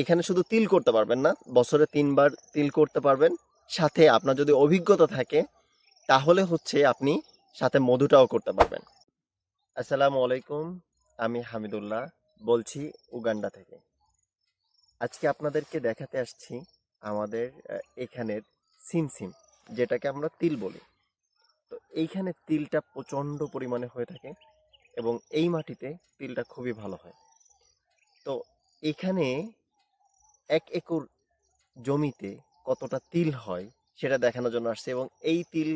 এখানে শুধু তিল করতে পারবেন না, বছরে তিনবার তিল করতে পারবেন। সাথে আপনার যদি অভিজ্ঞতা থাকে, তাহলে হচ্ছে আপনি সাথে মধুটাও করতে পারবেন। আসসালামু আলাইকুম, আমি হামিদুল্লাহ বলছি উগান্ডা থেকে। আজকে আপনাদেরকে দেখাতে আসছি আমাদের এখানের সিমসিম, যেটাকে আমরা তিল বলি। তো এইখানে তিলটা প্রচণ্ড পরিমাণে হয়ে থাকে এবং এই মাটিতে তিলটা খুবই ভালো হয়। তো এখানে এক একর জমিতে কতটা তিল হয় সেটা দেখানোর জন্য আসছে এবং এই তিল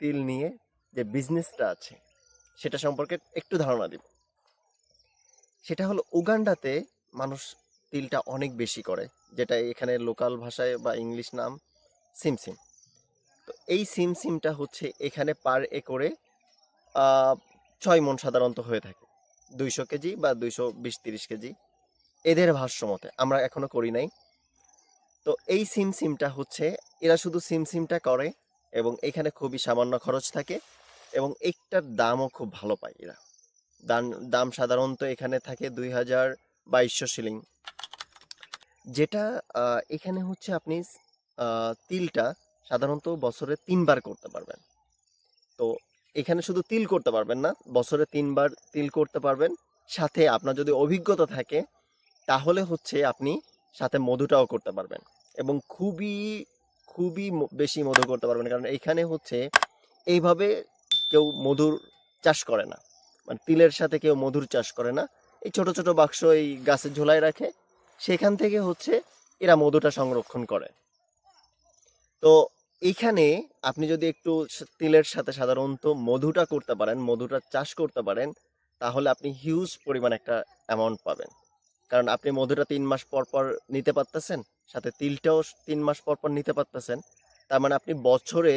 তিল নিয়ে যে বিজনেসটা আছে, সেটা সম্পর্কে একটু ধারণা দিব। সেটা হলো উগান্ডাতে মানুষ তিলটা অনেক বেশি করে, যেটা এখানে লোকাল ভাষায় বা ইংলিশ নাম সিমসিম। তো এই সিমসিমটা হচ্ছে এখানে পার একরে ছয় মন সাধারণত হয়ে থাকে। দুইশো কেজি বা দুইশো বিশ তিরিশ কেজি। এদের ভাষ্য মতে আমরা এখনও করি নাই। তো এই সিম সিমটা হচ্ছে, এরা শুধু সিম সিমটা করে এবং এখানে খুবই সামান্য খরচ থাকে এবং একটার দামও খুব ভালো পায় এরা। দাম দাম সাধারণত এখানে থাকে দুই হাজার বাইশশো শিলিং। যেটা এখানে হচ্ছে আপনি তিলটা সাধারণত বছরে তিনবার করতে পারবেন। তো এখানে শুধু তিল করতে পারবেন না, বছরে তিনবার তিল করতে পারবেন। সাথে আপনার যদি অভিজ্ঞতা থাকে তাহলে হচ্ছে আপনি সাথে মধুটাও করতে পারবেন এবং খুবই খুবই বেশি মধু করতে পারবেন। কারণ এখানে হচ্ছে এইভাবে কেউ মধুর চাষ করে না। মানে তিলের সাথে কেউ মধুর চাষ করে না। এই ছোট ছোট বাক্স এই গাছের ঝোলায় রাখে। সেখান থেকে হচ্ছে এরা মধুটা সংরক্ষণ করে। তো এইখানে আপনি যদি একটু তিলের সাথে সাধারণত মধুটা করতে পারেন, মধুটা চাষ করতে পারেন, তাহলে আপনি হিউজ পরিমাণ একটা অ্যামাউন্ট পাবেন। কারণ আপনি মধুটা তিন মাস পর পর নিতে পারতেছেন, সাথে তিলটাও তিন মাস পর পর নিতে পারতেছেন। তার মানে আপনি বছরে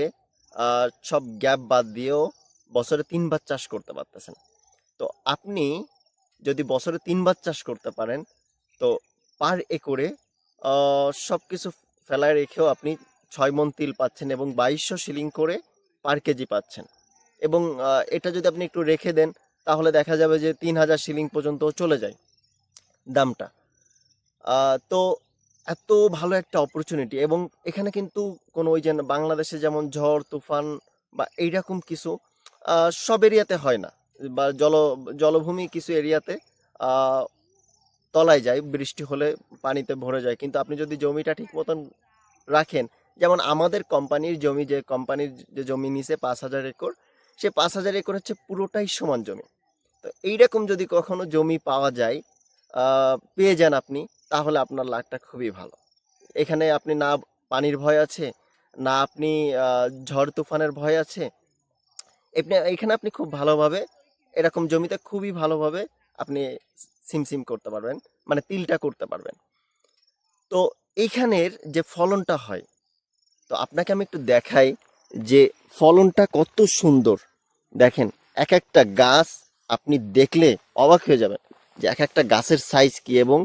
সব গ্যাপ বাদ দিয়েও বছরে তিনবার চাষ করতে পারতেছেন। তো আপনি যদি বছরে তিনবার চাষ করতে পারেন, তো পার একরে সব কিছু ফেলায় রেখেও আপনি ছয় মন তিল পাচ্ছেন এবং বাইশশো শিলিং করে পার কেজি পাচ্ছেন। এবং এটা যদি আপনি একটু রেখে দেন, তাহলে দেখা যাবে যে তিন হাজার শিলিং পর্যন্ত চলে যায়। দামটা। তো এত ভালো একটা অপরচুনিটি এবং এখানে কিন্তু কোনো ওই যে বাংলাদেশে যেমন ঝড়, তুফান বা এইরকম কিছু সব এরিয়াতে হয় না। বা জল, জলভূমি কিছু এরিয়াতে তলায় যায়, বৃষ্টি হলে পানিতে ভরে যায়। কিন্তু আপনি যদি জমিটা ঠিক মতন রাখেন, যেমন আমাদের কোম্পানির জমি, যে কোম্পানির যে জমি নিছে পাঁচ হাজার একর, সে পাঁচ হাজার একর হচ্ছে পুরোটাই সমান জমি। তো এইরকম যদি কখনো জমি পাওয়া যায় পেয়ে যান আপনি, তাহলে আপনার লাভটা খুবই ভালো। এখানে আপনি না, পানির ভয় আছে, না আপনি ঝড় তুফানের ভয় আছে এখানে আপনি খুব ভালোভাবে, এরকম জমিতে খুবই ভালোভাবে আপনি সিমসিম করতে পারবেন মানে তিলটা করতে পারবেন। তো এইখানের যে ফলনটা হয়, তো আপনাকে আমি একটু দেখাই যে ফলনটা কত সুন্দর। দেখেন, এক একটা গাছ আপনি দেখলে অবাক হয়ে যাবেন। যে এক একটা গাছের সাইজ কি এবং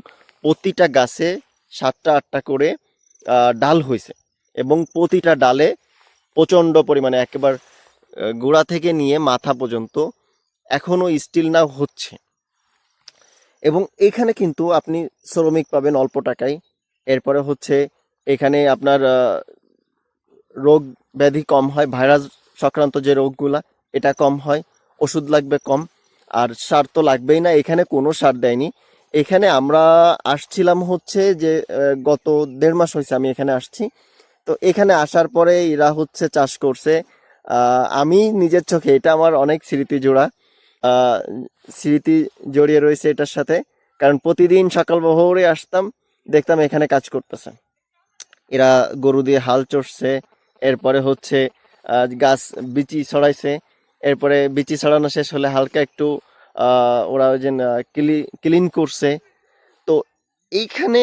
প্রতিটা গাছে সাতটা, আটটা করে ডাল হয়েছে এবং প্রতিটা ডালে প্রচণ্ড পরিমাণে একেবারে গোড়া থেকে নিয়ে মাথা পর্যন্ত এখনও স্টিল না হচ্ছে। এবং এখানে কিন্তু আপনি শ্রমিক পাবেন অল্প টাকায়। এরপরে হচ্ছে এখানে আপনার রোগ ব্যাধি কম হয়, ভাইরাস সংক্রান্ত যে রোগগুলা, এটা কম হয়, ওষুধ লাগবে কম। আর সার তো লাগবেই না, এখানে কোনো সার দেয়নি। এখানে আমরা আসছিলাম হচ্ছে যে গত দেড় মাস হয়েছে আমি এখানে আসছি। তো এখানে আসার পরে এরা হচ্ছে চাষ করছে। আমি নিজের চোখে, এটা আমার অনেক স্মৃতি জোড়া। স্মৃতি জড়িয়ে রয়েছে এটার সাথে। কারণ প্রতিদিন সকাল ভোরে আসতাম, দেখতাম এখানে কাজ করতেছে। এরা গরু দিয়ে হাল চড়ছে, এরপরে হচ্ছে গাছ, বিচি ছড়াইছে। এরপরে বিচি ছড়ানো শেষ হলে হালকা একটু ওরা ওই যে ক্লিন করছে। তো এইখানে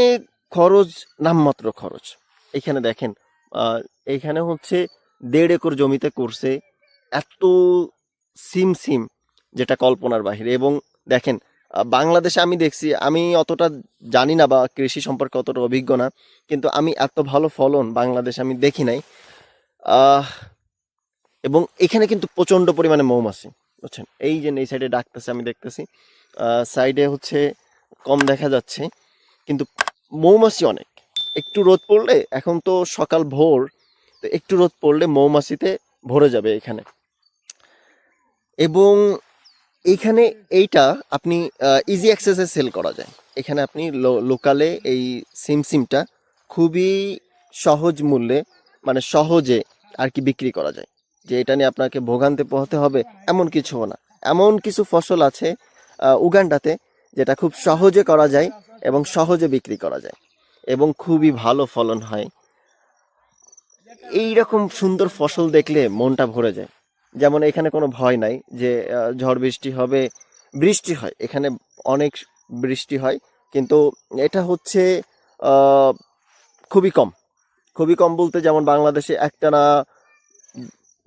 খরচ, নামমাত্র খরচ। এইখানে দেখেন এইখানে হচ্ছে দেড় একর জমিতে করছে এত সিম সিম যেটা কল্পনার বাহিরে। এবং দেখেন বাংলাদেশে আমি দেখছি, আমি অতটা জানি না বা কৃষি সম্পর্কে অতটা অভিজ্ঞ না, কিন্তু আমি এত ভালো ফলন বাংলাদেশে আমি দেখি নাই। এবং এখানে কিন্তু প্রচণ্ড পরিমাণে মৌমাছি, বুঝছেন? এই যে এই সাইডে ডাকতেছে, আমি দেখতেছি। সাইডে হচ্ছে কম দেখা যাচ্ছে, কিন্তু মৌমাছি অনেক। একটু রোদ পড়লে, এখন তো সকাল ভোর, তো একটু রোদ পড়লে মৌমাছিতে ভরে যাবে এখানে। এবং এইখানে এইটা আপনি ইজি অ্যাক্সেসে সেল করা যায়। এখানে আপনি লোকালে এই সিম সিমটা খুবই সহজ মূল্যে মানে সহজে আর কি বিক্রি করা যায়। যে এটা নিয়ে আপনাকে ভোগান্তে পোহাতে হবে, এমন কিছুও না। এমন কিছু ফসল আছে উগান্ডাতে যেটা খুব সহজে করা যায় এবং সহজে বিক্রি করা যায় এবং খুবই ভালো ফলন হয়। এই রকম সুন্দর ফসল দেখলে মনটা ভরে যায়। যেমন এখানে কোনো ভয় নাই যে ঝড় বৃষ্টি হবে, বৃষ্টি হয়। এখানে অনেক বৃষ্টি হয়, কিন্তু এটা হচ্ছে খুবই কম। খুবই কম বলতে যেমন বাংলাদেশে একটানা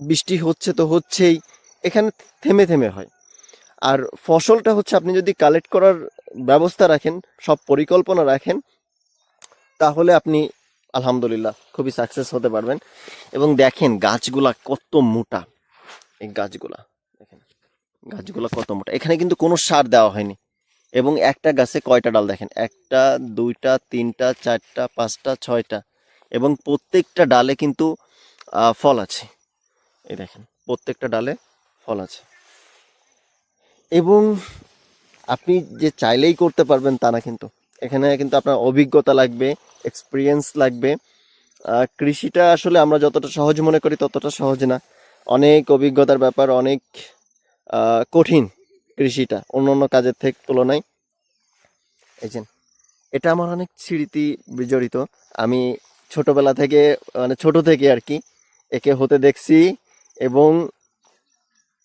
বৃষ্টি হচ্ছে তো হচ্ছেই, এখানে থেমে থেমে হয়। আর ফসলটা হচ্ছে আপনি যদি কালেক্ট করার ব্যবস্থা রাখেন, সব পরিকল্পনা রাখেন, তাহলে আপনি আলহামদুলিল্লাহ খুবই সাকসেস হতে পারবেন। এবং দেখেন গাছগুলা কত মোটা। এই গাছগুলা, দেখেন, গাছগুলা কত মোটা। এখানে কিন্তু কোনো সার দেওয়া হয়নি। এবং একটা গাছে কয়টা ডাল দেখেন? একটা, দুইটা, তিনটা, চারটা, পাঁচটা, ছয়টা। এবং প্রত্যেকটা ডালে কিন্তু ফল আছে। এই দেখেন, প্রত্যেকটা ডালে ফল আছে। এবং আপনি যে চাইলেই করতে পারবেন তা না কিন্তু। এখানে কিন্তু আপনার অভিজ্ঞতা লাগবে এক্সপিরিয়েন্স লাগবে। কৃষিটা আসলে আমরা যতটা সহজ মনে করি ততটা সহজ না। অনেক অভিজ্ঞতার ব্যাপার, অনেক কঠিন কৃষিটা অন্য অন্য কাজের থেকে তুলনায়। এই যে, এটা আমার অনেক স্মৃতি বিজড়িত। আমি ছোটবেলা থেকে মানে ছোট থেকে আর কি, একে হতে দেখছি এবং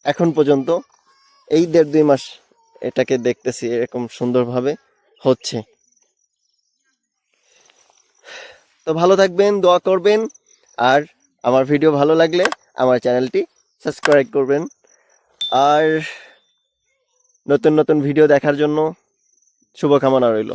এখন পর্যন্ত এই দেড় দুই মাস এটাকে দেখতেছি এরকম সুন্দরভাবে হচ্ছে। তো ভালো থাকবেন, দোয়া করবেন, আর আমার ভিডিও ভালো লাগলে আমার চ্যানেলটি সাবস্ক্রাইব করবেন। আর নতুন নতুন ভিডিও দেখার জন্য শুভকামনা রইল।